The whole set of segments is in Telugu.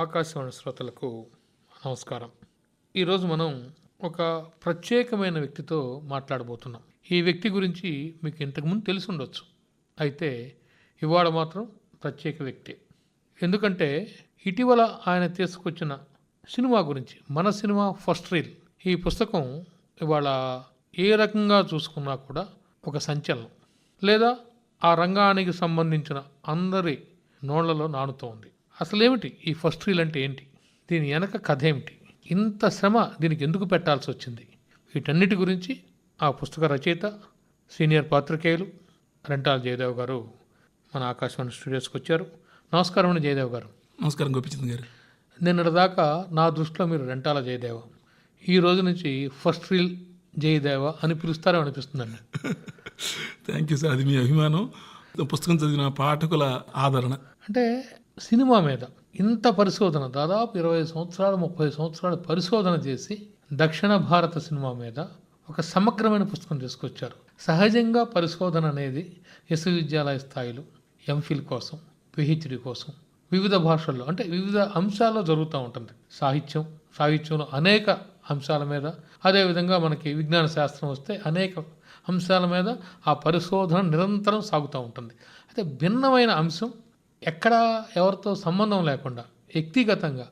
ఆకాశవాణి శ్రోతలకు నమస్కారం. ఈరోజు మనం ఒక ప్రత్యేకమైన వ్యక్తితో మాట్లాడబోతున్నాం. ఈ వ్యక్తి గురించి మీకు ఇంతకుముందు తెలిసి ఉండొచ్చు. అయితే ఇవాళ మాత్రం ప్రత్యేక వ్యక్తి. ఎందుకంటే ఇటీవల ఆయన తీసుకొచ్చిన సినిమా గురించి మన సినిమా ఫస్ట్ రీల్ ఈ పుస్తకం ఇవాళ ఏ రకంగా చూసుకున్నా కూడా ఒక సంచలనం. లేదా ఆ రంగానికి సంబంధించిన అందరి నోళ్ళలో నానుతోంది. అసలేమిటి? ఈ ఫస్ట్ రీల్ అంటే ఏంటి? దీని వెనక కథ ఏమిటి? ఇంత శ్రమ దీనికి ఎందుకు పెట్టాల్సి వచ్చింది? వీటన్నిటి గురించి ఆ పుస్తక రచయిత సీనియర్ పాత్రికేయులు రెంటాల జయదేవ్ గారు మన ఆకాశవాణి స్టూడియోస్కి వచ్చారు. నమస్కారం అండి జయదేవ్ గారు. నమస్కారం గోపిచంద్ గారు. నిన్నటిదాకా నా దృష్టిలో మీరు రెంటాల జయదేవ. ఈ రోజు నుంచి ఫస్ట్ రీల్ జయదేవ అని పిలుస్తారో అనిపిస్తుందండి. థ్యాంక్ యూ సార్ అది మీ అభిమానం. పుస్తకం చదివిన పాఠకుల ఆదరణ. అంటే సినిమా మీద ఇంత పరిశోధన దాదాపు ఇరవై సంవత్సరాలు ముప్పై సంవత్సరాలు పరిశోధన చేసి దక్షిణ భారత సినిమా మీద ఒక సమగ్రమైన పుస్తకం తీసుకొచ్చారు. సహజంగా పరిశోధన అనేది విశ్వవిద్యాలయ స్థాయిలో ఎంఫిల్ కోసం పిహెచ్డి కోసం వివిధ భాషల్లో అంటే వివిధ అంశాల్లో జరుగుతూ ఉంటుంది. సాహిత్యం సాహిత్యంలో అనేక అంశాల మీద అదేవిధంగా మనకి విజ్ఞాన శాస్త్రం వస్తే అనేక అంశాల మీద ఆ పరిశోధన నిరంతరం సాగుతూ ఉంటుంది. అయితే భిన్నమైన అంశం ఎక్కడ ఎవరితో సంబంధం లేకుండా వ్యక్తిగతంగా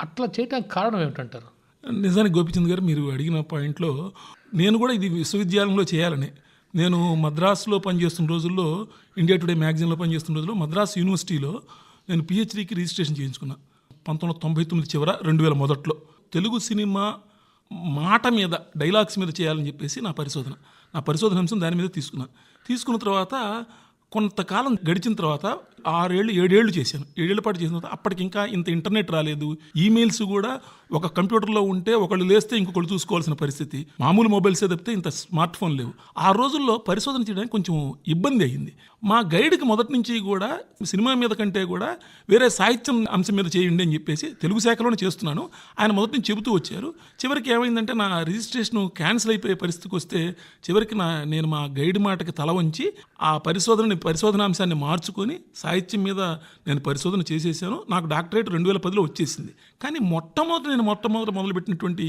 అట్లా చేయడానికి కారణం ఏమిటంటారు? నిజానికి గోపిచంద్ గారు మీరు అడిగిన పాయింట్లో నేను కూడా ఇది విశ్వవిద్యాలయంలో చేయాలని. నేను మద్రాసులో పనిచేస్తున్న రోజుల్లో ఇండియా టుడే మ్యాగజైన్లో పనిచేస్తున్న రోజుల్లో మద్రాసు యూనివర్సిటీలో నేను పిహెచ్డికి రిజిస్ట్రేషన్ చేయించుకున్నా. పంతొమ్మిది తొంభై తొమ్మిది చివర రెండు వేల మొదట్లో. తెలుగు సినిమా మాట మీద డైలాగ్స్ మీద చేయాలని చెప్పేసి నా పరిశోధన. నా పరిశోధన అంశం దాని మీద తీసుకున్నా. తీసుకున్న తర్వాత కొంతకాలం గడిచిన తర్వాత ఆరేళ్ళు ఏడేళ్ళు చేశాను. ఏడేళ్ళ పాటు చేసిన తర్వాత అప్పటికి ఇంకా ఇంత ఇంటర్నెట్ రాలేదు. ఈమెయిల్స్ కూడా ఒక కంప్యూటర్లో ఉంటే ఒకళ్ళు లేస్తే ఇంకొకళ్ళు చూసుకోవాల్సిన పరిస్థితి. మామూలు మొబైల్సే తప్పితే ఇంత స్మార్ట్ ఫోన్ లేవు. ఆ రోజుల్లో పరిశోధన చేయడానికి కొంచెం ఇబ్బంది అయింది. మా గైడ్కి మొదటి నుంచి కూడా సినిమా మీద కంటే కూడా వేరే సాహిత్యం అంశం మీద చేయండి అని చెప్పేసి తెలుగు శాఖలోనే చేస్తున్నాను. ఆయన మొదటి నుంచి చెబుతూ వచ్చారు. చివరికి ఏమైందంటే నా రిజిస్ట్రేషన్ క్యాన్సిల్ అయిపోయే పరిస్థితికి వస్తే చివరికి నా నేను మా గైడ్ మాటకి తల వంచి ఆ పరిశోధనని పరిశోధనాంశాన్ని మార్చుకొని సాహిత్యం మీద నేను పరిశోధన చేసేసాను. నాకు డాక్టరేట్ రెండు వేల పదిలో వచ్చేసింది. కానీ మొట్టమొదటి నేను మొట్టమొదటి మొదలుపెట్టినటువంటి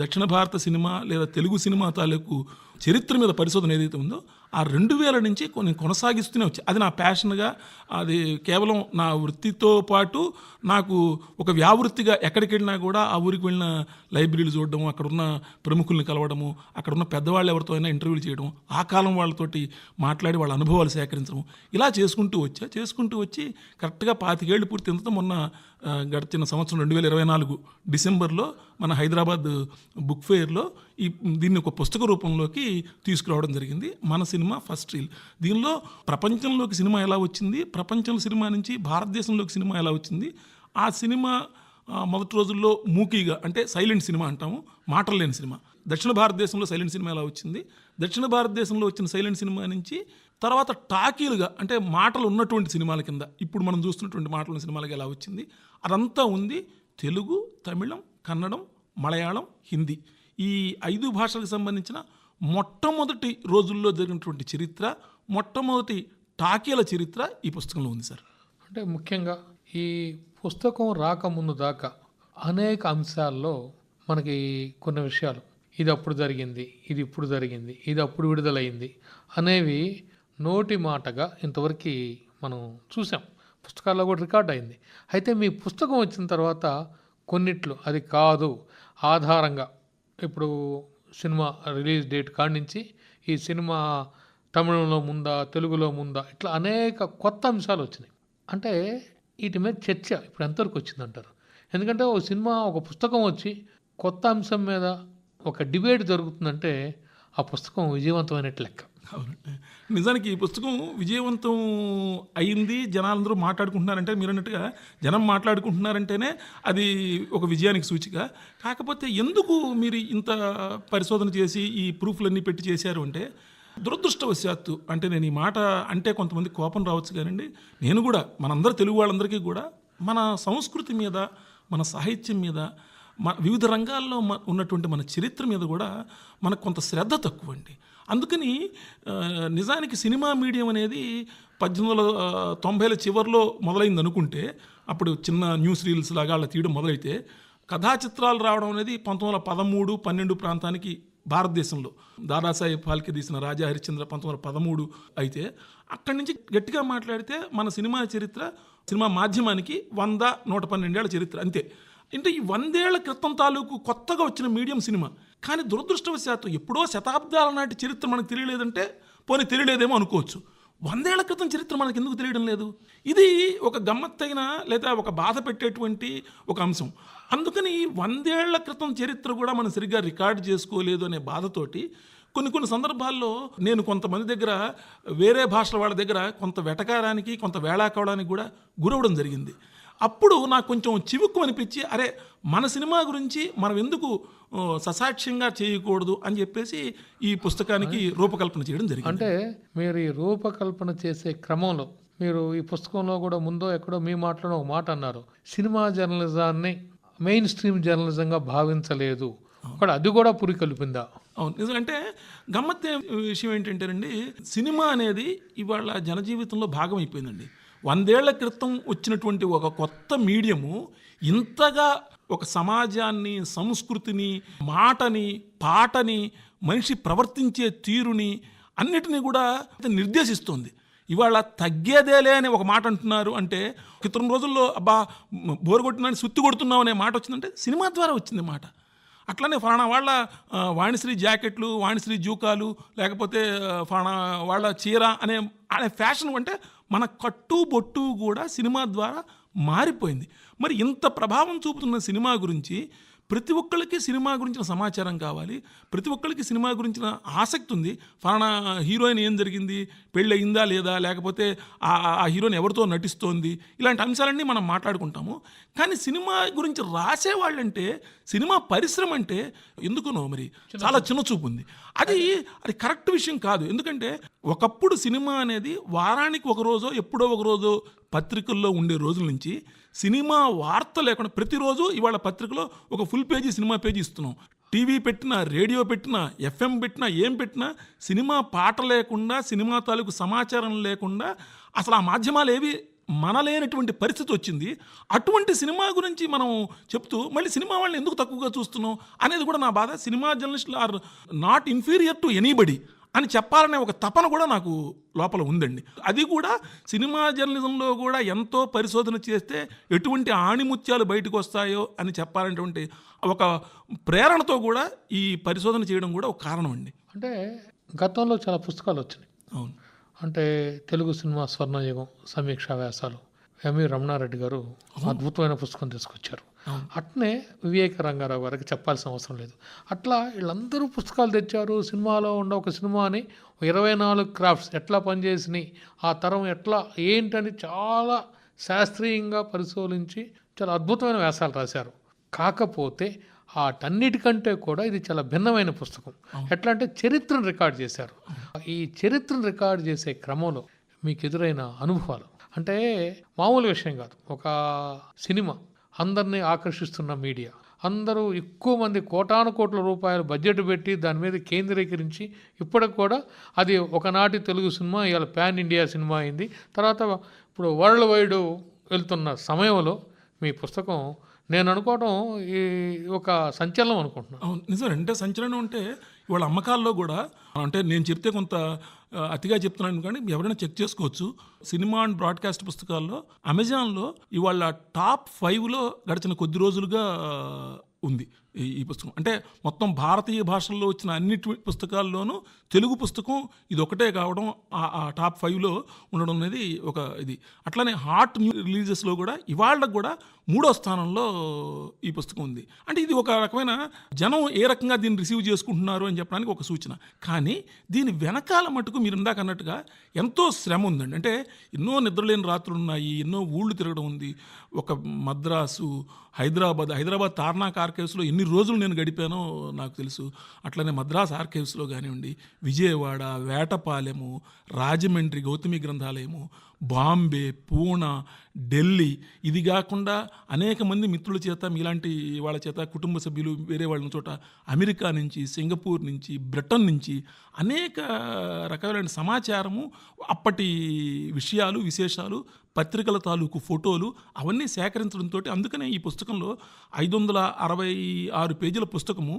దక్షిణ భారత సినిమా లేదా తెలుగు సినిమా తాలూకు చరిత్ర మీద పరిశోధన ఏదైతే ఉందో ఆ రెండు వేల నుంచి కొన్ని కొనసాగిస్తూనే వచ్చాయి అది నా ప్యాషన్గా అది కేవలం నా వృత్తితో పాటు నాకు ఒక వ్యావృత్తిగా ఎక్కడికి వెళ్ళినా కూడా ఆ ఊరికి వెళ్ళిన లైబ్రరీలు చూడడం అక్కడున్న ప్రముఖుల్ని కలవడము అక్కడున్న పెద్దవాళ్ళు ఎవరితో అయినా ఇంటర్వ్యూలు చేయడం ఆ కాలం వాళ్ళతోటి మాట్లాడి వాళ్ళ అనుభవాలు సేకరించడం ఇలా చేసుకుంటూ వచ్చా. చేసుకుంటూ వచ్చి కరెక్ట్గా పాతికేళ్ళు పూర్తి ఎంత మొన్న గడిచిన సంవత్సరం రెండు వేల ఇరవై నాలుగు డిసెంబర్లో మన హైదరాబాద్ బుక్ ఫెయిర్లో ఈ దీన్ని ఒక పుస్తక రూపంలోకి తీసుకురావడం జరిగింది. మన సినిమా ఫస్ట్ రీల్. దీనిలో ప్రపంచంలోకి సినిమా ఎలా వచ్చింది ప్రపంచం సినిమా నుంచి భారతదేశంలోకి సినిమా ఎలా వచ్చింది ఆ సినిమా మొదటి రోజుల్లో మూకీగా అంటే సైలెంట్ సినిమా అంటాము మాటలు లేని సినిమా. దక్షిణ భారతదేశంలో సైలెంట్ సినిమా ఎలా వచ్చింది దక్షిణ భారతదేశంలో వచ్చిన సైలెంట్ సినిమా నుంచి తర్వాత టాకీలుగా అంటే మాటలు ఉన్నటువంటి సినిమాల కింద ఇప్పుడు మనం చూస్తున్నటువంటి మాటల సినిమాలకి ఎలా వచ్చింది అదంతా ఉంది తెలుగు తమిళం కన్నడం మలయాళం హిందీ. ఈ ఐదు భాషలకు సంబంధించిన మొట్టమొదటి రోజుల్లో జరిగినటువంటి చరిత్ర మొట్టమొదటి టాకీల చరిత్ర ఈ పుస్తకంలో ఉంది సార్. అంటే ముఖ్యంగా ఈ పుస్తకం రాకముందు దాకా అనేక అంశాల్లో మనకి కొన్ని విషయాలు ఇది అప్పుడు జరిగింది ఇది ఇప్పుడు జరిగింది ఇది అప్పుడు విడుదలైంది అనేవి నోటి మాటగా ఇంతవరకు మనం చూసాం. పుస్తకాల్లో కూడా రికార్డ్ అయింది. అయితే మీ పుస్తకం వచ్చిన తర్వాత కొన్నిట్లు అది కాదు ఆధారంగా ఇప్పుడు సినిమా రిలీజ్ డేట్ కాడి నుంచి ఈ సినిమా తమిళంలో ముందా తెలుగులో ముందా ఇట్లా అనేక కొత్త అంశాలు వచ్చినాయి. అంటే వీటి మీద చర్చ ఇప్పుడు ఎంతవరకు వచ్చిందంటారు? ఎందుకంటే ఒక సినిమా ఒక పుస్తకం వచ్చి కొత్త అంశం మీద ఒక డిబేట్ జరుగుతుందంటే ఆ పుస్తకం విజయవంతమైనట్టు లెక్క. అవును నిజానికి ఈ పుస్తకం విజయవంతం అయింది. జనాలందరూ మాట్లాడుకుంటున్నారంటే మీరు అన్నట్టుగా జనం మాట్లాడుకుంటున్నారంటేనే అది ఒక విజయానికి సూచిక. కాకపోతే ఎందుకు మీరు ఇంత పరిశోధన చేసి ఈ ప్రూఫ్లన్నీ పెట్టి చేశారు అంటే దురదృష్టవశాత్తు అంటే నేను ఈ మాట అంటే కొంతమంది కోపం రావచ్చు కానండి. నేను కూడా మనందరూ తెలుగు వాళ్ళందరికీ కూడా మన సంస్కృతి మీద మన సాహిత్యం మీద మన వివిధ రంగాల్లో మ ఉన్నటువంటి మన చరిత్ర మీద కూడా మనకు కొంత శ్రద్ధ తక్కువ అండి అందుకని నిజానికి సినిమా మీడియం అనేది పద్దెనిమిది వందల తొంభైల చివరిలో మొదలైంది అనుకుంటే అప్పుడు చిన్న న్యూస్ రీల్స్ లాగా అలా తీయడం మొదలైతే కథా చిత్రాలు రావడం అనేది పంతొమ్మిది వందల పదమూడు పన్నెండు ప్రాంతానికి భారతదేశంలో. దాదాసాహెబ్ ఫాల్కే తీసిన రాజా హరిశ్చంద్ర పంతొమ్మిది వందల పదమూడు అయితే అక్కడి నుంచి గట్టిగా మాట్లాడితే మన సినిమా చరిత్ర సినిమా మాధ్యమానికి వంద నూట పన్నెండేళ్ళ చరిత్ర అంతే. అంటే ఈ వందేళ్ళ క్రితం తాలూకు కొత్తగా వచ్చిన మీడియం సినిమా. కానీ దురదృష్టవశాత్తు ఎప్పుడో శతాబ్దాల నాటి చరిత్ర మనకు తెలియలేదంటే పోనీ తెలియలేదేమో అనుకోవచ్చు. వందేళ్ళ క్రితం చరిత్ర మనకు ఎందుకు తెలియడం లేదు? ఇది ఒక గమ్మత్తైన లేదా ఒక బాధ పెట్టేటువంటి ఒక అంశం. అందుకని ఈ వందేళ్ళ క్రితం చరిత్ర కూడా మనం సరిగ్గా రికార్డ్ చేసుకోలేదు అనే బాధతోటి కొన్ని కొన్ని సందర్భాల్లో నేను కొంతమంది దగ్గర వేరే భాషల వాళ్ళ దగ్గర కొంత వెటకారానికి కొంత వేళాకోవడానికి కూడా గురవడం జరిగింది. అప్పుడు నాకు కొంచెం చివుక్కు అనిపించి అరే మన సినిమా గురించి మనం ఎందుకు ససాక్ష్యంగా చేయకూడదు అని చెప్పేసి ఈ పుస్తకానికి రూపకల్పన చేయడం జరిగింది. అంటే మీరు ఈ రూపకల్పన చేసే క్రమంలో మీరు ఈ పుస్తకంలో కూడా ముందో ఎక్కడో మీ మాటలో ఒక మాట అన్నారు. సినిమా జర్నలిజాన్ని మెయిన్ స్ట్రీమ్ జర్నలిజంగా భావించలేదు. కూడా అది కూడా పురికొల్పిందా అవును. నిజంటే గమ్మత్తే విషయం ఏంటంటేనండి సినిమా అనేది ఇవాళ జనజీవితంలో భాగం అయిపోయిందండి వందేళ్ళ క్రితం వచ్చినటువంటి ఒక కొత్త మీడియము ఇంతగా ఒక సమాజాన్ని సంస్కృతిని మాటని పాటని మనిషి ప్రవర్తించే తీరుని అన్నిటినీ కూడా నిర్దేశిస్తుంది. ఇవాళ తగ్గేదేలే అని ఒక మాట అంటున్నారు అంటే క్రితం రోజుల్లో అబ్బా బోరు కొట్టినా సుత్తి కొడుతున్నావు అనే మాట వచ్చిందంటే సినిమా ద్వారా వచ్చింది మాట. అట్లనే ఫలానా వాళ్ళ వాణిశ్రీ జాకెట్లు వాణిశ్రీ జూకాలు లేకపోతే ఫలానా వాళ్ళ చీర అనే అనే ఫ్యాషన్ అంటే మన కట్టు బొట్టు కూడా సినిమా ద్వారా మారిపోయింది. మరి ఇంత ప్రభావం చూపుతున్న సినిమా గురించి ప్రతి ఒక్కళ్ళకి సినిమా గురించిన సమాచారం కావాలి. ప్రతి ఒక్కళ్ళకి సినిమా గురించిన ఆసక్తి ఉంది. ఫలానా హీరోయిన్ ఏం జరిగింది? పెళ్ళి అయిందా లేదా? లేకపోతే ఆ హీరోయిన్ ఎవరితో నటిస్తోంది? ఇలాంటి అంశాలన్నీ మనం మాట్లాడుకుంటాము. కానీ సినిమా గురించి రాసే వాళ్ళంటే సినిమా పరిశ్రమ అంటే ఎందుకునో మరి. చాలా చిన్న చూపు ఉంది. అది అది. కరెక్ట్ విషయం కాదు. ఎందుకంటే ఒకప్పుడు సినిమా అనేది వారానికి ఒక రోజో ఎప్పుడో ఒక రోజో పత్రికల్లో ఉండే రోజుల నుంచి సినిమా వార్త లేకుండా ప్రతిరోజు ఇవాళ పత్రికలో ఒక ఫుల్ పేజీ సినిమా పేజీ ఇస్తున్నాం. టీవీ పెట్టినా రేడియో పెట్టినా ఎఫ్ఎం పెట్టినా ఏం పెట్టినా సినిమా పాట లేకుండా సినిమా తాలూకు సమాచారం లేకుండా అసలు ఆ మాధ్యమాలు ఏవి మనలేనటువంటి పరిస్థితి వచ్చింది. అటువంటి సినిమా గురించి మనం చెప్తూ మళ్ళీ సినిమా వాళ్ళని ఎందుకు తక్కువగా చూస్తున్నాం అనేది కూడా నా బాధ. Cinema journalists are not inferior to anybody అని చెప్పాలనే ఒక తపన కూడా నాకు లోపల ఉందండి. అది కూడా సినిమా జర్నలిజంలో కూడా ఎంతో పరిశోధన చేస్తే ఎటువంటి ఆణిముత్యాలు బయటకు వస్తాయో అని చెప్పాలనేటువంటి ఒక ప్రేరణతో కూడా ఈ పరిశోధన చేయడం కూడా ఒక కారణం అండి. అంటే గతంలో చాలా పుస్తకాలు వచ్చినాయి. అవును. అంటే తెలుగు సినిమా స్వర్ణయుగం సమీక్షా వ్యాసాలు. ఎంవి రమణారెడ్డి గారు అద్భుతమైన పుస్తకం తీసుకొచ్చారు. అట్నే వివేక రంగారావు గారికి చెప్పాల్సిన అవసరం లేదు. అట్లా వీళ్ళందరూ పుస్తకాలు తెచ్చారు సినిమాలో ఉన్న ఒక సినిమాని ఇరవై నాలుగు క్రాఫ్ట్స్ ఎట్లా పనిచేసినాయి ఆ తరం ఎట్లా ఏంటని చాలా శాస్త్రీయంగా పరిశోధించి చాలా అద్భుతమైన వ్యాసాలు రాశారు. కాకపోతే వాటన్నిటికంటే కూడా ఇది చాలా భిన్నమైన పుస్తకం. ఎట్లా అంటే చరిత్రను రికార్డ్ చేశారు. ఈ చరిత్రను రికార్డ్ చేసే క్రమంలో మీకు ఎదురైన అనుభవాలు. అంటే మామూలు విషయం కాదు. ఒక సినిమా అందరినీ ఆకర్షిస్తున్న మీడియా. అందరూ ఎక్కువ మంది కోటాను కోట్ల రూపాయలు బడ్జెట్ పెట్టి దాని మీద కేంద్రీకరించి ఇప్పటికి కూడా అది ఒకనాటి తెలుగు సినిమా ఇవాళ పాన్ ఇండియా సినిమా అయింది. తర్వాత ఇప్పుడు వరల్డ్ వైడ్ వెళ్తున్న సమయంలో మీ పుస్తకం నేను అనుకోవడం ఈ ఒక సంచలనం అనుకుంటున్నాను అవును నిజం అంటే సంచలనం అంటే ఇవాళ అమ్మకాల్లో కూడా అంటే నేను చెప్తే కొంత అతిగా చెప్తున్నాను కానీ ఎవరైనా చెక్ చేసుకోవచ్చు. సినిమా అండ్ బ్రాడ్కాస్ట్ పుస్తకాల్లో అమెజాన్లో ఇవాళ టాప్ ఫైవ్లో గడిచిన కొద్ది రోజులుగా ఉంది. ఈ పుస్తకం. అంటే మొత్తం భారతీయ భాషల్లో వచ్చిన అన్నిటి పుస్తకాల్లోనూ తెలుగు పుస్తకం ఇది ఒకటే కావడం ఆ- టాప్ ఫైవ్లో ఉండడం అనేది ఒక ఇది. అట్లానే హాట్ న్యూ రిలీజెస్లో కూడా ఇవాళ కూడా మూడో స్థానంలో ఈ పుస్తకం ఉంది. అంటే ఇది ఒక రకమైన జనం ఏ రకంగా దీన్ని రిసీవ్ చేసుకుంటున్నారు అని చెప్పడానికి ఒక సూచన. కానీ దీని వెనకాల మటుకు మీరు ఇందాక అన్నట్టుగా ఎంతో శ్రమ ఉందండి. అంటే ఎన్నో నిద్రలేని రాత్రులు ఉన్నాయి ఎన్నో ఊళ్ళు తిరగడం ఉంది ఒక మద్రాసు హైదరాబాద్ హైదరాబాద్ తార్నాక్ ఆర్కైవ్స్లో ఎన్ని రోజులు నేను గడిపానో నాకు తెలుసు. అట్లనే మద్రాస్ ఆర్కైవ్స్లో కానివ్వండి విజయవాడ వేటపాలెము రాజమండ్రి గౌతమి గ్రంథాలయము బాంబే పూనా ఢిల్లీ ఇది కాకుండా అనేక మంది మిత్రుల చేత మీలాంటి వాళ్ళ చేత కుటుంబ సభ్యులు వేరే వాళ్ళ చోట అమెరికా నుంచి సింగపూర్ నుంచి బ్రిటన్ నుంచి అనేక రకాలైన సమాచారము అప్పటి విషయాలు విశేషాలు పత్రికల తాలూకు ఫోటోలు అవన్నీ సేకరించడంతో అందుకనే ఈ పుస్తకంలో ఐదు వందల అరవై ఆరు పేజీల పుస్తకము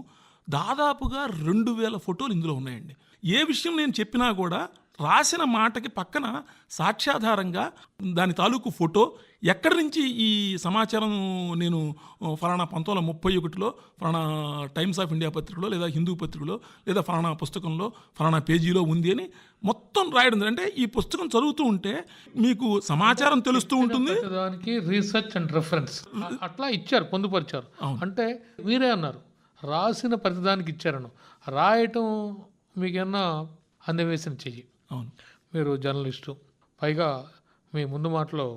దాదాపుగా రెండు వేల ఫోటోలు ఇందులో ఉన్నాయండి. ఏ విషయం నేను చెప్పినా కూడా రాసిన మాటకి పక్కన సాక్ష్యాధారంగా దాని తాలూకు ఫోటో ఎక్కడి నుంచి ఈ సమాచారం నేను ఫలానా పంతొమ్మిది వందల ముప్పై ఒకటిలో ఫలానా టైమ్స్ ఆఫ్ ఇండియా పత్రికలో లేదా హిందూ పత్రికలో లేదా ఫలానా పుస్తకంలో ఫలానా పేజీలో ఉంది అని మొత్తం రాయడం. అంటే ఈ పుస్తకం చదువుతూ ఉంటే మీకు సమాచారం తెలుస్తూ ఉంటుంది. దానికి రీసెర్చ్ అండ్ రెఫరెన్స్ అట్లా ఇచ్చారు పొందుపరిచారు. అంటే మీరే అన్నారు రాసిన ప్రతిదానికి ఇచ్చారను. రాయటం మీకేమన్నా అందవేసిన చెయ్యి. అవును. మీరు జర్నలిస్టు. పైగా మీ ముందు మాటలో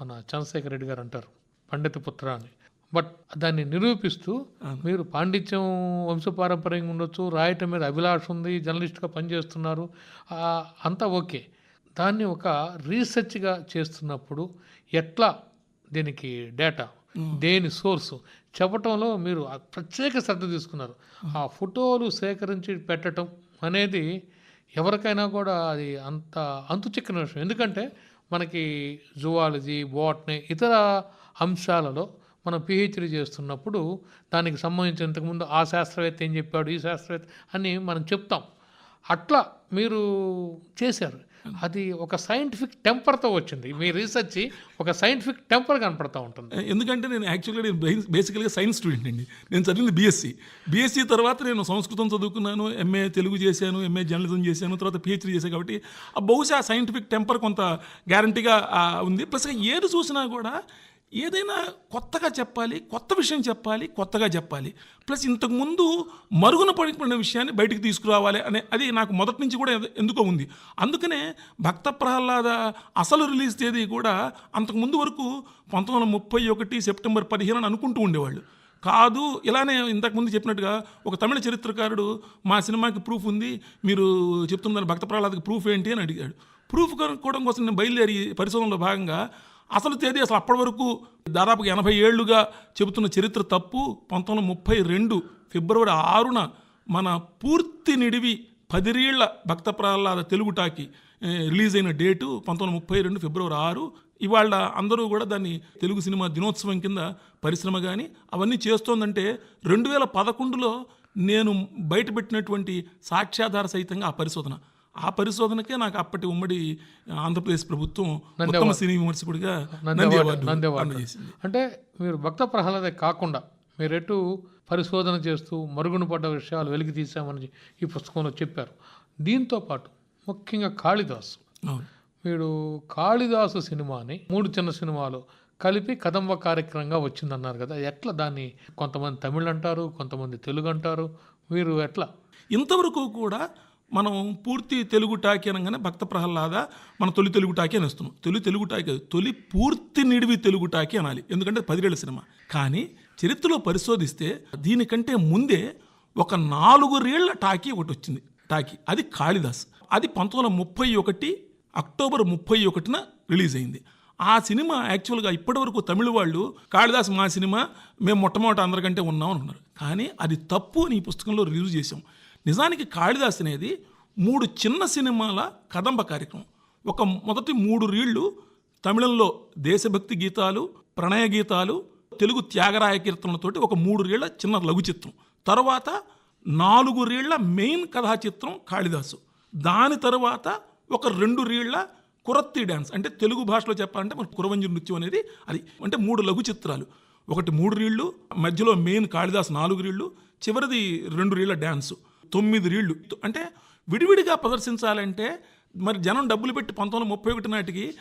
మన చంద్రశేఖర్ రెడ్డి గారు అంటారు పండిత పుత్ర అని. బట్ దాన్ని నిరూపిస్తూ మీరు పాండిత్యం వంశపారంపర్యంగా ఉండొచ్చు రాయటం మీద అభిలాష ఉంది జర్నలిస్ట్గా పనిచేస్తున్నారు అంతా ఓకే. దాన్ని ఒక రీసెర్చ్గా చేస్తున్నప్పుడు ఎట్లా దీనికి డేటా దేని సోర్సు చెప్పటంలో మీరు ప్రత్యేక శ్రద్ధ తీసుకున్నారు. ఆ ఫోటోలు సేకరించి పెట్టడం అనేది ఎవరికైనా కూడా అది అంత అంతుచిక్కిన విషయం. ఎందుకంటే మనకి జువాలజీ బోటనీ ఇతర అంశాలలో మనం పిహెచ్డి చేస్తున్నప్పుడు దానికి సంబంధించి ఇంతకుముందు ఆ శాస్త్రవేత్త ఏం చెప్పాడు ఈ శాస్త్రవేత్త అని మనం చెప్తాం. అట్లా మీరు చేశారు. అది ఒక సైంటిఫిక్ టెంపర్తో వచ్చింది. మీ రీసెర్చ్ ఒక సైంటిఫిక్ టెంపర్ కనపడతా ఉంటుంది. ఎందుకంటే నేను యాక్చువల్గా నేను బేసికల్గా సైన్స్ స్టూడెంట్ అండి. నేను చదివింది బీఎస్సీ బీఎస్సీ తర్వాత నేను సంస్కృతం చదువుకున్నాను ఎంఏ తెలుగు చేశాను ఎంఏ జర్నలిజం చేశాను తర్వాత పిహెచ్డీ చేశాను కాబట్టి ఆ బహుశా సైంటిఫిక్ టెంపర్ కొంత గ్యారంటీగా ఉంది. ప్లస్ ఏది చూసినా కూడా ఏదైనా కొత్తగా చెప్పాలి కొత్త విషయం చెప్పాలి కొత్తగా చెప్పాలి. ప్లస్ ఇంతకుముందు మరుగున పడిపోయిన విషయాన్ని బయటికి తీసుకురావాలి అనే అది నాకు మొదటి నుంచి కూడా ఎందుకో ఉంది. అందుకనే భక్త ప్రహ్లాద అసలు రిలీజ్ తేదీ కూడా అంతకుముందు వరకు పంతొమ్మిది వందల ముప్పై ఒకటి సెప్టెంబర్ పదిహేను అని అనుకుంటూ ఉండేవాళ్ళు. కాదు ఇలానే ఇంతకుముందు చెప్పినట్టుగా ఒక తమిళ చరిత్రకారుడు మా సినిమాకి ప్రూఫ్ ఉంది మీరు చెప్తున్నారు భక్త ప్రహ్లాదకి ప్రూఫ్ ఏంటి అని అడిగాడు. ప్రూఫ్ కనుక్కోవడం కోసం నేను బయలుదేరి పరిశోధనలో భాగంగా అసలు తేదీ అసలు అప్పటి వరకు దాదాపుగా ఎనభై ఏళ్ళుగా చెబుతున్న చరిత్ర తప్పు పంతొమ్మిది ముప్పై రెండు ఫిబ్రవరి ఆరున మన పూర్తి నిడివి పదిరీళ్ళ భక్త ప్రహ్లాద తెలుగుటాకి రిలీజ్ అయిన డేటు పంతొమ్మిది ముప్పై రెండు ఫిబ్రవరి ఆరు. ఇవాళ అందరూ కూడా దాన్ని తెలుగు సినిమా దినోత్సవం కింద పరిశ్రమ కానీ అవన్నీ చేస్తోందంటే రెండు వేల పదకొండులో నేను బయటపెట్టినటువంటి సాక్ష్యాధార సహితంగా ఆ పరిశోధన. ఆ పరిశోధనకే నాకు అప్పటి ఉమ్మడి ఆంధ్రప్రదేశ్ ప్రభుత్వం ఉత్తమ సినీ విమర్శకుడిగా నంది అవార్డు అంటే మీరు భక్త ప్రహ్లాదే కాకుండా మీరెటు పరిశోధన చేస్తూ మరుగున పడ్డ విషయాలు వెలికి తీసామని ఈ పుస్తకంలో చెప్పారు. దీంతో పాటు ముఖ్యంగా కాళిదాసు. వీడు కాళిదాసు సినిమాని మూడు చిన్న సినిమాలు కలిపి కదంబ కార్యక్రమంగా వచ్చిందన్నారు కదా. ఎట్లా దాన్ని కొంతమంది తమిళ్ అంటారు కొంతమంది తెలుగు అంటారు వీరు ఎట్లా? ఇంతవరకు కూడా మనం పూర్తి తెలుగు టాకీ అనగానే భక్త ప్రహ్లాద మన తొలి తెలుగు టాకీ అని వస్తున్నాం. తొలి తెలుగు టాకీ తొలి పూర్తి నిడివి తెలుగు టాకీ అనాలి. ఎందుకంటే పదివేల సినిమా. కానీ చరిత్రలో పరిశోధిస్తే దీనికంటే ముందే ఒక నాలుగు రేళ్ళ టాకీ ఒకటి వచ్చింది. టాకీ. అది కాళిదాస్. అది పంతొమ్మిది వందల ముప్పై ఒకటి అక్టోబర్ ముప్పై ఒకటిన రిలీజ్ అయింది. ఆ సినిమా యాక్చువల్గా ఇప్పటివరకు తమిళ వాళ్ళు కాళిదాస్ మా సినిమా మేము మొట్టమొదటి అందరికంటే ఉన్నాం అనుకున్నారు కానీ అది తప్పు అని ఈ పుస్తకంలో రిలీజ్ చేసాం నిజానికి కాళిదాస్ అనేది మూడు చిన్న సినిమాల కదంబ కార్యక్రమం. ఒక మొదటి మూడు రీళ్ళు తమిళంలో దేశభక్తి గీతాలు ప్రణయ గీతాలు తెలుగు త్యాగరాయ కీర్తనలతోటి ఒక మూడు రీళ్ళ చిన్న లఘు చిత్రం తర్వాత నాలుగు రీళ్ళ మెయిన్ కథా చిత్రం కాళిదాసు. దాని తర్వాత ఒక రెండు రీళ్ళ కురత్తి డ్యాన్స్. అంటే తెలుగు భాషలో చెప్పాలంటే మన కురవంజి నృత్యం అనేది అది. అంటే మూడు లఘు చిత్రాలు ఒకటి మూడు రీళ్ళు మధ్యలో మెయిన్ కాళిదాస్ నాలుగు రీళ్ళు చివరిది రెండు రీళ్ళ డ్యాన్సు. తొమ్మిది రీళ్ళు. అంటే విడివిడిగా ప్రదర్శించాలంటే మరి జనం డబ్బులు పెట్టి పంతొమ్మిది ముప్పై ఒకటి నాటికి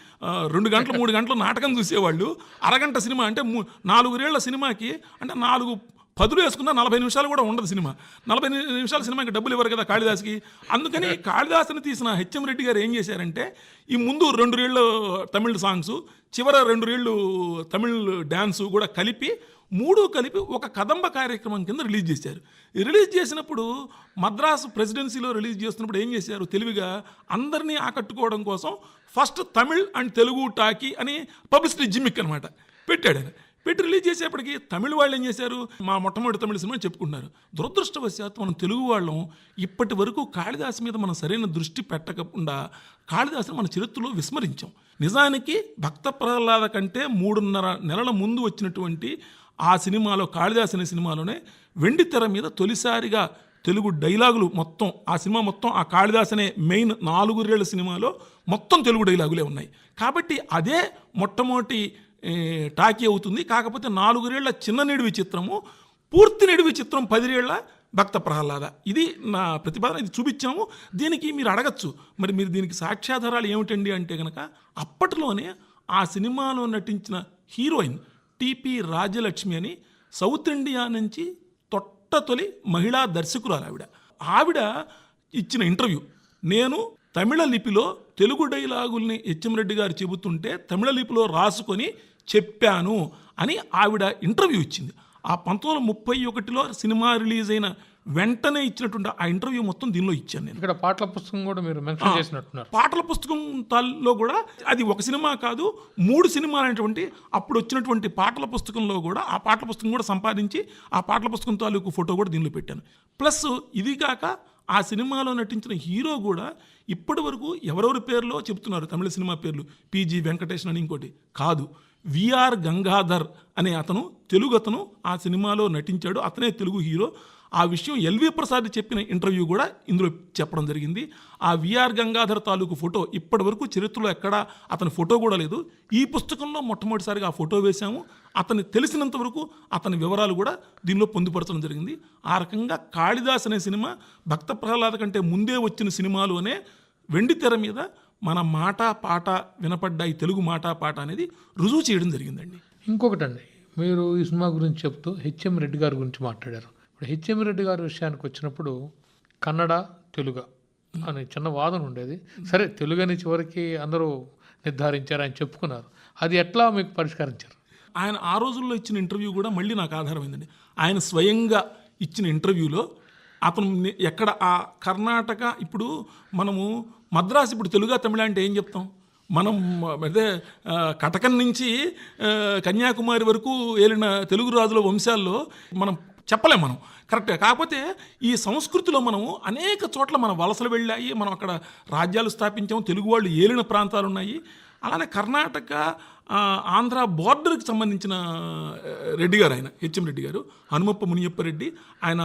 రెండు గంటలు మూడు గంటలు నాటకం చూసేవాళ్ళు. అరగంట సినిమా అంటే మూ- నాలుగు రేళ్ళ సినిమాకి అంటే నాలుగు పదులు వేసుకున్న నలభై నిమిషాలు కూడా ఉండదు సినిమా. నలభై నిమిషాల సినిమాకి డబ్బులు ఇవ్వరు కదా కాళిదాస్కి. అందుకని కాళిదాస్ని తీసిన హెచ్ఎం రెడ్డి గారు ఏం చేశారంటే ఈ ముందు రెండు రీళ్ళు తమిళ్ సాంగ్స్ చివర రెండు రీళ్ళు తమిళ్ డ్యాన్సు కూడా కలిపి మూడు కలిపి ఒక కదంబ కార్యక్రమం కింద రిలీజ్ చేశారు. రిలీజ్ చేసినప్పుడు మద్రాసు ప్రెసిడెన్సీలో రిలీజ్ చేస్తున్నప్పుడు ఏం చేశారు తెలివిగా అందరినీ ఆకట్టుకోవడం కోసం first Tamil and Telugu talkie అని పబ్లిసిటీ జిమ్మిక్ అనమాట పెట్టాడు ఆయన. పెట్టి రిలీజ్ చేసేప్పటికి తమిళ వాళ్ళు ఏం చేశారు? మా మొట్టమొదటి తమిళ సినిమా చెప్పుకున్నారు దురదృష్టవశాత్తు మనం తెలుగు వాళ్ళం ఇప్పటి వరకు కాళిదాసు మీద మనం సరైన దృష్టి పెట్టకుండా కాళిదాసుని మన చరిత్రలో విస్మరించాం. నిజానికి భక్త ప్రహ్లాద కంటే మూడున్నర నెలల ముందు వచ్చినటువంటి ఆ సినిమాలో కాళిదాస్ అనే సినిమాలోనే వెండి తెర మీద తొలిసారిగా తెలుగు డైలాగులు మొత్తం ఆ సినిమా మొత్తం ఆ కాళిదాస్ అనే మెయిన్ నాలుగు రేళ్ళ సినిమాలో మొత్తం తెలుగు డైలాగులే ఉన్నాయి. కాబట్టి అదే మొట్టమొదటి టాకీ అవుతుంది. కాకపోతే నాలుగురేళ్ళ చిన్న నిడివి చిత్రము పూర్తి నిడివి చిత్రం పదిరేళ్ళ భక్త ప్రహ్లాద. ఇది నా ప్రతిపాదన ఇది చూపించాము. దీనికి మీరు అడగచ్చు. మరి మీరు దీనికి సాక్ష్యాధారాలు ఏమిటండి అంటే కనుక అప్పట్లోనే ఆ సినిమాలో నటించిన హీరోయిన్ టిపి రాజలక్ష్మి అని సౌత్ ఇండియా నుంచి తొట్ట తొలి మహిళా దర్శకురాలు ఆవిడ. ఆవిడ ఇచ్చిన ఇంటర్వ్యూ. నేను తమిళ లిపిలో తెలుగు డైలాగుల్ని హెచ్ఎం రెడ్డి గారు చెబుతుంటే తమిళ లిపిలో రాసుకొని చెప్పాను అని ఆవిడ ఇంటర్వ్యూ ఇచ్చింది. ఆ పంతొమ్మిది వందల ముప్పై ఒకటిలో సినిమా రిలీజ్ అయిన వెంటనే ఇచ్చినటువంటి ఆ ఇంటర్వ్యూ మొత్తం దీనిలో ఇచ్చాను నేను. ఇక్కడ పాటల పుస్తకం కూడా మీరు మెన్షన్ చేసినట్టున్నారు. పాటల పుస్తకం తాల్లో కూడా అది ఒక సినిమా కాదు మూడు సినిమాలు అనేటువంటి అప్పుడు వచ్చినటువంటి పాటల పుస్తకంలో కూడా ఆ పాటల పుస్తకం కూడా సంపాదించి ఆ పాటల పుస్తకం తాలూకు ఫోటో కూడా దీనిలో పెట్టాను. ప్లస్ ఇది కాక ఆ సినిమాలో నటించిన హీరో కూడా ఇప్పటి వరకు ఎవరెవరి పేర్లో చెప్తున్నారు తమిళ సినిమా పేర్లు పీజీ వెంకటేషన్ అని ఇంకోటి కాదు. విఆర్ గంగాధర్ అనే అతను తెలుగు అతను ఆ సినిమాలో నటించాడు. అతనే తెలుగు హీరో. ఆ విషయం ఎల్వి ప్రసాద్ చెప్పిన ఇంటర్వ్యూ కూడా ఇందులో చెప్పడం జరిగింది. ఆ విఆర్ గంగాధర్ తాలూకు ఫోటో ఇప్పటి వరకు చరిత్రలో ఎక్కడా అతని ఫోటో కూడా లేదు. ఈ పుస్తకంలో మొట్టమొదటిసారిగా ఆ ఫోటో వేశాము. అతన్ని తెలిసినంత వరకు అతని వివరాలు కూడా దీనిలో పొందుపరచడం జరిగింది. ఆ రకంగా కాళిదాస్ అనే సినిమా భక్త ప్రహ్లాద కంటే ముందే వచ్చిన సినిమాలు అనే వెండి తెర మీద మన మాట పాట వినపడ్డ ఈ తెలుగు మాట పాట అనేది రుజువు చేయడం జరిగిందండి. ఇంకొకటండి మీరు ఈ సినిమా గురించి చెప్తూ హెచ్ఎం రెడ్డి గారి గురించి మాట్లాడారు. ఇప్పుడు హెచ్ఎం రెడ్డి గారి విషయానికి వచ్చినప్పుడు కన్నడ తెలుగు అనే చిన్న వాదన ఉండేది. సరే తెలుగు అని చివరికి అందరూ నిర్ధారించారు ఆయన చెప్పుకున్నారు. అది ఎట్లా మీకు పరిష్కరించారు? ఆయన ఆ రోజుల్లో ఇచ్చిన ఇంటర్వ్యూ కూడా మళ్ళీ నాకు ఆధారమైందండి. ఆయన స్వయంగా ఇచ్చిన ఇంటర్వ్యూలో అతను ఎక్కడ ఆ కర్ణాటక ఇప్పుడు మనము మద్రాసు ఇప్పుడు తెలుగు తమిళ అంటే ఏం చెప్తాం? మనం అదే కటకం నుంచి కన్యాకుమారి వరకు ఏలిన తెలుగు రాజుల వంశాల్లో మనం చెప్పలేం మనం. కరెక్టే కాకపోతే ఈ సంస్కృతిలో మనము అనేక చోట్ల మన వలసలు వెళ్ళాయి మనం అక్కడ రాజ్యాలు స్థాపించాము తెలుగు వాళ్ళు ఏలిన ప్రాంతాలు ఉన్నాయి. అలానే కర్ణాటక ఆంధ్ర బార్డర్కి సంబంధించిన రెడ్డి గారు ఆయన హెచ్ఎం రెడ్డి గారు హనుమప్ప మునియప్ప రెడ్డి ఆయన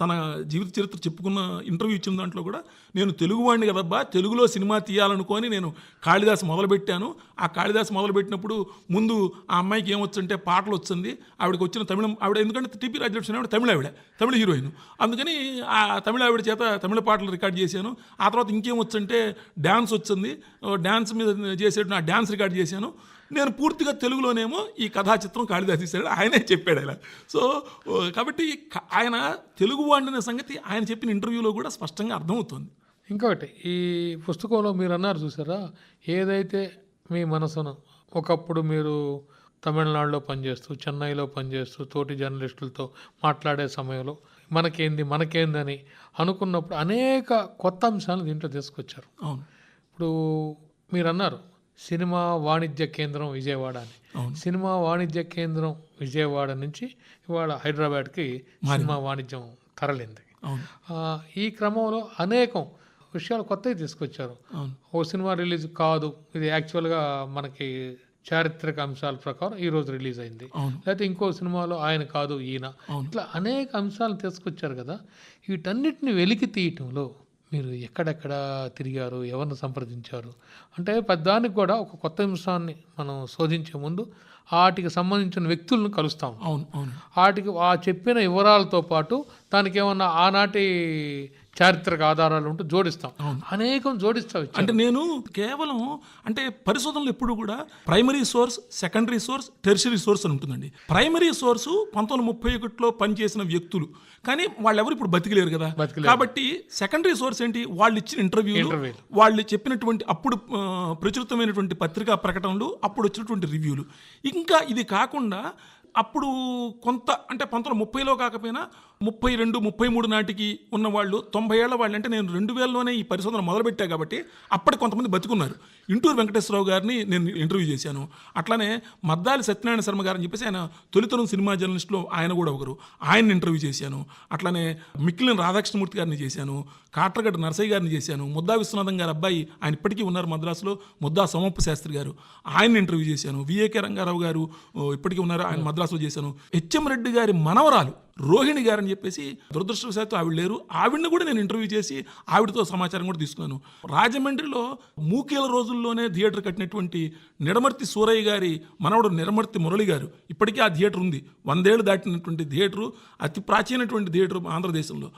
తన జీవిత చరిత్ర చెప్పుకున్న ఇంటర్వ్యూ ఇచ్చిన దాంట్లో కూడా నేను తెలుగువాడిని కదబ్బా తెలుగులో సినిమా తీయాలనుకొని నేను కాళిదాస్ మొదలుపెట్టాను. ఆ కాళిదాస్ మొదలుపెట్టినప్పుడు ముందు ఆ అమ్మాయికి ఏమొచ్చంటే పాటలు వచ్చింది ఆవిడకి వచ్చిన తమిళం ఆవిడ ఎందుకంటే టీపీ రాజలక్ష్మి ఆవిడ తమిళ ఆవిడ తమిళ హీరోయిన్. అందుకని ఆ తమిళ ఆవిడ చేత తమిళ పాటలు రికార్డ్ చేశాను. ఆ తర్వాత ఇంకేం వచ్చంటే డ్యాన్స్ వచ్చింది డ్యాన్స్ మీద చేసేట ఆ డ్యాన్స్ రికార్డ్ చేశాను. నేను పూర్తిగా తెలుగులోనేమో ఈ కథా చిత్రం కాళిదాస్ తీశాడు ఆయనే చెప్పాడు ఇలా సో కాబట్టి ఆయన తెలుగు వాడిన సంగతి ఆయన చెప్పిన ఇంటర్వ్యూలో కూడా స్పష్టంగా అర్థమవుతుంది. ఇంకొకటి ఈ పుస్తకంలో మీరు అన్నారు చూసారా ఏదైతే మీ మనసును ఒకప్పుడు మీరు తమిళనాడులో పనిచేస్తూ చెన్నైలో పనిచేస్తూ తోటి జర్నలిస్టులతో మాట్లాడే సమయంలో మనకేంది మనకేంది అని అనుకున్నప్పుడు అనేక కొత్త అంశాలను దీంట్లో తీసుకొచ్చారు. అవును. ఇప్పుడు మీరు అన్నారు సినిమా వాణిజ్య కేంద్రం విజయవాడ అని. సినిమా వాణిజ్య కేంద్రం విజయవాడ నుంచి ఇవాళ హైదరాబాద్కి సినిమా వాణిజ్యం తరలింది. ఈ క్రమంలో అనేకం విషయాలు కొత్తవి తీసుకొచ్చారు. ఓ సినిమా రిలీజ్ కాదు. ఇది యాక్చువల్గా మనకి చారిత్రక అంశాల ప్రకారం ఈ రోజు రిలీజ్ అయింది. లేకపోతే ఇంకో సినిమాలో ఆయన కాదు ఈయన. ఇట్లా అనేక అంశాలు తీసుకొచ్చారు కదా. వీటన్నిటిని వెలికి తీయటంలో మీరు ఎక్కడెక్కడ తిరిగారు ఎవరిని సంప్రదించారు? అంటే పెద్దానికి కూడా ఒక కొత్త అంశాన్ని మనం శోధించే ముందు వాటికి సంబంధించిన వ్యక్తులను కలుస్తాం. అవును అవును. వాటికి ఆ చెప్పిన వివరాలతో పాటు దానికి ఏమన్నా ఆనాటి చారిత్రక ఆధారాలు ఉంటే జోడిస్తాం. అనేకం జోడిస్తా అంటే నేను కేవలం అంటే పరిశోధనలు ఎప్పుడు కూడా primary source secondary source tertiary source అని ఉంటుందండి. ప్రైమరీ సోర్సు పంతొమ్మిది ముప్పై ఒకటిలో పనిచేసిన వ్యక్తులు. కానీ వాళ్ళెవరు ఇప్పుడు బతికలేరు కదా. కాబట్టి సెకండరీ సోర్స్ ఏంటి? వాళ్ళు ఇచ్చిన ఇంటర్వ్యూలు. వాళ్ళు చెప్పినటువంటి అప్పుడు ప్రచురితమైనటువంటి పత్రికా ప్రకటనలు అప్పుడు వచ్చినటువంటి రివ్యూలు. ఇంకా ఇది కాకుండా అప్పుడు కొంత అంటే పంతొమ్మిది ముప్పైలో కాకపోయినా ముప్పై రెండు ముప్పై మూడు నాటికి ఉన్న వాళ్ళు తొంభై ఏళ్ళ వాళ్ళు అంటే నేను రెండు వేలలోనే ఈ పరిశోధన మొదలుపెట్టా కాబట్టి అప్పటి కొంతమంది బతుకున్నారు. ఇంటూరు వెంకటేశ్వరరావు గారిని నేను ఇంటర్వ్యూ చేశాను. అట్లానే మద్దాలి సత్యనారాయణ శర్మ గారు అని చెప్పేసి ఆయన తొలితరం సినిమా జర్నలిస్టులో ఆయన కూడా ఒకరు. ఆయన్ని ఇంటర్వ్యూ చేశాను. అట్లానే మిక్కిలిన రాధాకృష్ణమూర్తి గారిని చేశాను. కాట్రగడ్డ నరసయ్య గారిని చేశాను. ముద్దా విశ్వనాథం గారి అబ్బాయి ఆయన ఇప్పటికీ ఉన్నారు మద్రాసులో ముద్దా సోమప్ప శాస్త్రి గారు. ఆయన్ని ఇంటర్వ్యూ చేశాను. విఏకే రంగారావు గారు ఇప్పటికీ ఉన్నారు. ఆయన మద్రాసులో చేశాను. హెచ్ఎం రెడ్డి గారి మనవరాలు రోహిణి గారు అని చెప్పేసి దురదృష్టవశాత్తు ఆవిడ లేరు. ఆవిడని కూడా నేను ఇంటర్వ్యూ చేసి ఆవిడతో సమాచారం కూడా తీసుకున్నాను. రాజమండ్రిలో మూకేల రోజుల్లోనే థియేటర్ కట్టినటువంటి నిడమర్తి సూరయ్య గారి మనవడు నిడమర్తి మురళి గారు. ఇప్పటికీ ఆ థియేటర్ ఉంది. వందేళ్ళు దాటినటువంటి థియేటరు అతి ప్రాచీనటువంటి థియేటర్ ఆంధ్రదేశంలో.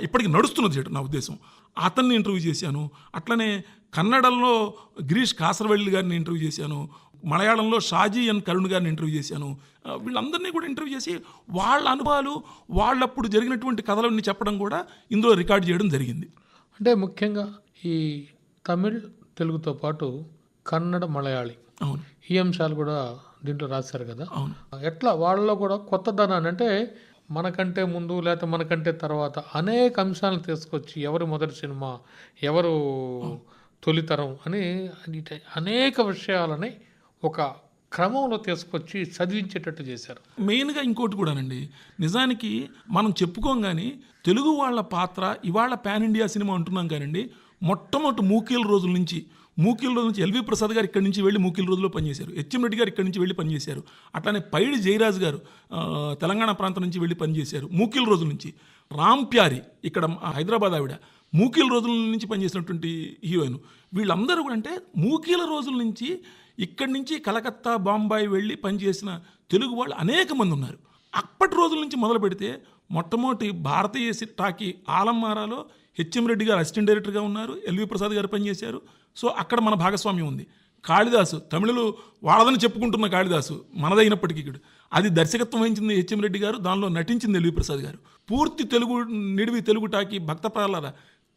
ఇప్పటికి నడుస్తున్న థియేటర్ నా ఉద్దేశం. అతన్ని ఇంటర్వ్యూ చేశాను. అట్లనే కన్నడంలో గిరీష్ కాసరవెల్లి గారిని ఇంటర్వ్యూ చేశాను. మలయాళంలో షాజీ ఎన్ కరుణ్ గారిని ఇంటర్వ్యూ చేశాను. వీళ్ళందరినీ కూడా ఇంటర్వ్యూ చేసి వాళ్ళ అనుభవాలు వాళ్ళప్పుడు జరిగినటువంటి కథలన్నీ చెప్పడం కూడా ఇందులో రికార్డ్ చేయడం జరిగింది. అంటే ముఖ్యంగా ఈ తమిళ్ తెలుగుతో పాటు కన్నడ మలయాళీ అవును. ఈ అంశాలు కూడా దీంట్లో రాశారు కదా. అవును. ఎట్లా వాళ్ళలో కూడా కొత్తదనాన్ని అంటే మనకంటే ముందు లేకపోతే మనకంటే తర్వాత అనేక అంశాలను తీసుకొచ్చి ఎవరు మొదటి సినిమా ఎవరు తొలితరం అని అనేక విషయాలని ఒక క్రమంలో తీసుకొచ్చి చదివించేటట్టు చేశారు. మెయిన్గా ఇంకోటి కూడానండి నిజానికి మనం చెప్పుకోం కానీ తెలుగు వాళ్ళ పాత్ర ఇవాళ పాన్ ఇండియా సినిమా అంటున్నాం కానండి మొట్టమొదటి మూకీల రోజుల నుంచి మూకీల రోజు నుంచి ఎల్వి ప్రసాద్ గారు ఇక్కడి నుంచి వెళ్ళి మూకీల రోజుల్లో పనిచేశారు హెచ్ఎం రెడ్డి గారు ఇక్కడి నుంచి వెళ్ళి పనిచేశారు అట్లానే పైడి జయరాజ్ గారు తెలంగాణ ప్రాంతం నుంచి వెళ్ళి పనిచేశారు మూకీల రోజుల నుంచి. రామ్ ప్యారి ఇక్కడ హైదరాబాద్ ఆవిడ మూకీల రోజుల నుంచి పనిచేసినటువంటి హీరోయిన్. వీళ్ళందరూ కూడా అంటే మూకీల రోజుల నుంచి ఇక్కడి నుంచి కలకత్తా బాంబాయి వెళ్ళి పనిచేసిన తెలుగు వాళ్ళు అనేక మంది ఉన్నారు. అప్పటి రోజుల నుంచి మొదలు పెడితే మొట్టమొదటి భారతీయ సి- టాకీ ఆలంమారాలో హెచ్ఎం రెడ్డి గారు అసిస్టెంట్ డైరెక్టర్గా ఉన్నారు ఎల్వి ప్రసాద్ గారు పనిచేశారు. సో అక్కడ మన భాగస్వామ్యం ఉంది. కాళిదాసు తమిళులు వాళ్ళదని చెప్పుకుంటున్న కాళిదాసు మనదైనప్పటికీ ఇక్కడ అది దర్శకత్వం వహించింది హెచ్ఎం రెడ్డి గారు దానిలో నటించింది ఎల్వి ప్రసాద్ గారు. పూర్తి తెలుగు నిడివి తెలుగు టాకీ భక్త ప్రహ్లాద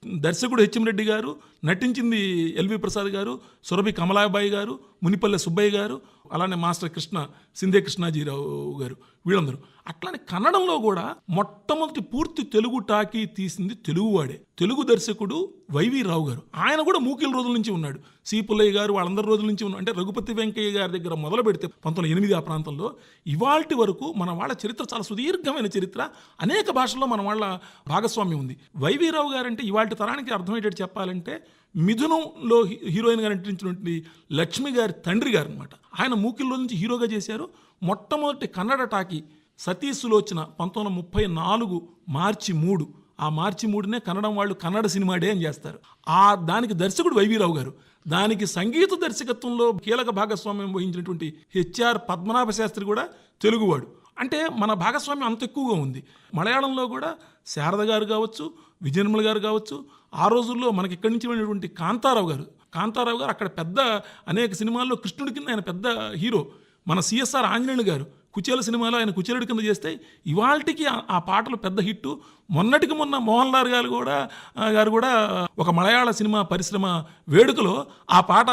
దర్శకుడు హెచ్ఎం రెడ్డి గారు నటించింది ఎల్వి ప్రసాద్ గారు సురభి కమలాబాయి గారు మునిపల్లె సుబ్బయ్య గారు అలానే మాస్టర్ కృష్ణ సింధే కృష్ణాజీరావు గారు వీళ్ళందరూ. అట్లానే కన్నడంలో కూడా మొట్టమొదటి పూర్తి తెలుగు టాకీ తీసింది తెలుగువాడే. తెలుగు దర్శకుడు వైవి రావు గారు. ఆయన కూడా మూకిల రోజుల నుంచి ఉన్నాడు. సి పుల్లయ్య గారు వాళ్ళందరి రోజుల నుంచి ఉన్నాడు అంటే రఘుపతి వెంకయ్య గారి దగ్గర మొదలు పెడితే పంతొమ్మిది ఎనిమిది ఆ ప్రాంతంలో ఇవాల్టి వరకు మన వాళ్ళ చరిత్ర చాలా సుదీర్ఘమైన చరిత్ర. అనేక భాషల్లో మన వాళ్ళ భాగస్వామ్యం ఉంది. వైవి రావు గారంటే ఇవాళ తరానికి అర్థమయ్యేటట్టు చెప్పాలంటే మిథునంలో హీ- హీరోయిన్గా నటించినటువంటి లక్ష్మి గారి తండ్రి గారు అనమాట ఆయన మూకిల్లో నుంచి హీరోగా చేశారు. మొట్టమొదటి కన్నడ టాకీ సతీ సులోచన పంతొమ్మిది వందల ముప్పై నాలుగు మార్చి మూడు. ఆ మార్చి మూడునే కన్నడం వాళ్ళు కన్నడ సినిమా డే అని చేస్తారు. ఆ దానికి దర్శకుడు వైవీరావు గారు. దానికి సంగీత దర్శకత్వంలో కీలక భాగస్వామ్యం వహించినటువంటి హెచ్ఆర్ పద్మనాభ శాస్త్రి కూడా తెలుగువాడు. అంటే మన భాగస్వామ్యం అంత ఎక్కువగా ఉంది. మలయాళంలో కూడా శారద గారు కావచ్చు విజయనిర్మల గారు కావచ్చు ఆ రోజుల్లో మనకి ఇక్కడి నుంచి వెళ్ళినటువంటి కాంతారావు గారు. కాంతారావు గారు అక్కడ పెద్ద అనేక సినిమాల్లో కృష్ణుడి కింద ఆయన పెద్ద హీరో. మన సిఎస్ఆర్ ఆంజనేయులు గారు కుచేల సినిమాలో ఆయన కుచేలుడి కింద చేస్తే ఇవాళకి ఆ- పాటలు పెద్ద హిట్ మొన్నటికి మొన్న మోహన్ లాల్ గారు కూడా గారు కూడా ఒక మలయాళ సినిమా పరిశ్రమ వేడుకలో ఆ పాట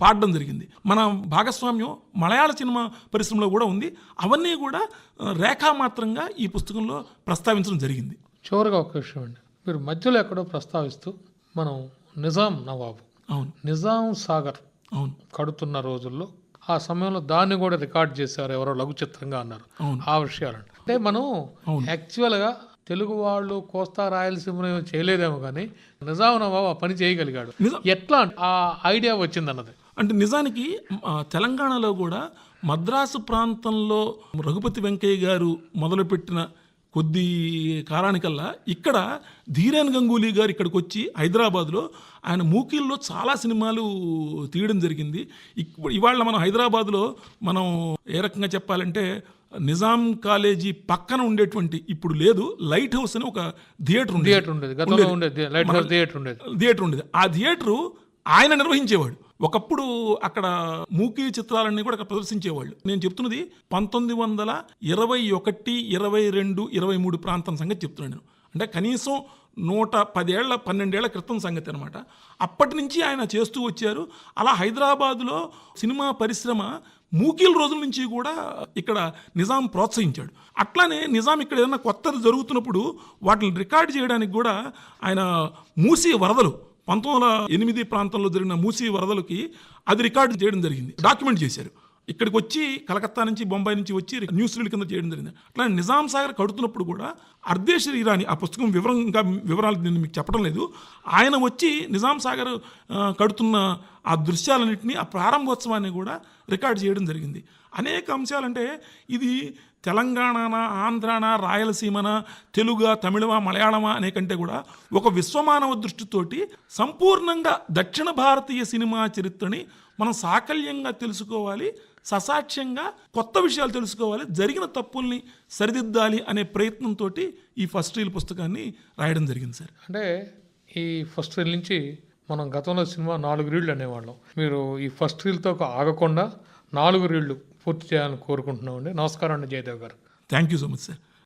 పాడడం జరిగింది. మన భాగస్వామ్యం మలయాళ సినిమా పరిశ్రమలో కూడా ఉంది. అవన్నీ కూడా రేఖామాత్రంగా ఈ పుస్తకంలో ప్రస్తావించడం జరిగింది. చివరిగా ఒక విషయం అండి. మీరు మధ్యలో ఎక్కడో ప్రస్తావిస్తూ మనం నిజాం నవాబు అవును. నిజాం సాగర్ అవును. కడుతున్న రోజుల్లో ఆ సమయంలో దాన్ని కూడా రికార్డ్ చేశారు ఎవరో లఘు చిత్రంగా అన్నారు. అవును. ఆ విషయాలు అంటే మనం యాక్చువల్గా తెలుగు వాళ్ళు కోస్తా రాయలసీమలో చేయలేదేమో కానీ నిజాం నవాబు ఆ పని చేయగలిగాడు. ఎట్లా ఆ ఐడియా వచ్చిందన్నది. అంటే నిజానికి తెలంగాణలో కూడా మద్రాసు ప్రాంతంలో రఘుపతి వెంకయ్య గారు మొదలుపెట్టిన కొద్ది కాలానికల్లా ఇక్కడ ధీరేన్ గంగూలీ గారు ఇక్కడికి వచ్చి హైదరాబాద్లో ఆయన మూకీల్లో చాలా సినిమాలు తీయడం జరిగింది. ఇప్పుడు ఇవాళ మనం హైదరాబాద్లో మనం ఏ రకంగా చెప్పాలంటే నిజాం కాలేజీ పక్కన ఉండేటువంటి ఇప్పుడు లేదు లైట్ హౌస్ అని ఒక థియేటర్ ఉండేది. థియేటర్ ఉండేది. థియేటర్ ఉండేది. ఆ థియేటరు ఆయన నిర్వహించేవాడు. ఒకప్పుడు అక్కడ మూకీ చిత్రాలన్నీ కూడా అక్కడ ప్రదర్శించేవాళ్ళు. నేను చెప్తున్నది పంతొమ్మిది వందల ఇరవై ఒకటి ఇరవై రెండు ఇరవై మూడు ప్రాంతం సంగతి చెప్తున్నాను నేను. అంటే కనీసం నూట పదేళ్ళ పన్నెండేళ్ళ క్రితం సంగతి అనమాట అప్పటి నుంచి ఆయన చేస్తూ వచ్చారు. అలా హైదరాబాదులో సినిమా పరిశ్రమ మూకీల రోజుల నుంచి కూడా ఇక్కడ నిజాం ప్రోత్సహించాడు. అట్లానే నిజాం ఇక్కడ ఏదైనా కొత్తది జరుగుతున్నప్పుడు వాటిని రికార్డ్ చేయడానికి కూడా ఆయన మూసి వరదలు. పంతొమ్మిది వందల ఎనిమిది ప్రాంతంలో జరిగిన మూసి వరదలకి అది రికార్డు చేయడం జరిగింది. డాక్యుమెంట్ చేశారు. ఇక్కడికి వచ్చి కలకత్తా నుంచి బొంబాయి నుంచి వచ్చి న్యూస్ రీల్ కింద చేయడం జరిగింది. అట్లా నిజాం సాగర్ కడుతున్నప్పుడు కూడా అర్ధేశ్ ఇరానీ ఆ పుస్తకం వివరంగా వివరాలు నేను మీకు చెప్పడం లేదు. ఆయన వచ్చి నిజాం సాగర్ కడుతున్న ఆ దృశ్యాలన్నింటినీ ఆ ప్రారంభోత్సవాన్ని కూడా రికార్డ్ చేయడం జరిగింది. అనేక అంశాలంటే ఇది తెలంగాణనా ఆంధ్రానా రాయలసీమన తెలుగా తమిళమా మలయాళమా అనే కంటే కూడా ఒక విశ్వమానవ దృష్టితోటి సంపూర్ణంగా దక్షిణ భారతీయ సినిమా చరిత్రని మనం సాకల్యంగా తెలుసుకోవాలి ససాక్ష్యంగా కొత్త విషయాలు తెలుసుకోవాలి జరిగిన తప్పుల్ని సరిదిద్దాలి అనే ప్రయత్నంతో ఈ ఫస్ట్ రీల్ పుస్తకాన్ని రాయడం జరిగింది సార్. అంటే ఈ ఫస్ట్ రీల్ నుంచి మనం గతంలో సినిమా నాలుగు రీళ్ళు అనేవాళ్ళం. మీరు ఈ ఫస్ట్ రీల్తో ఆగకుండా నాలుగు రీళ్ళు పూర్తి చేయాలని కోరుకుంటున్నామండి. నమస్కారం అండి జయదేవ్ గారు. Thank you so much sir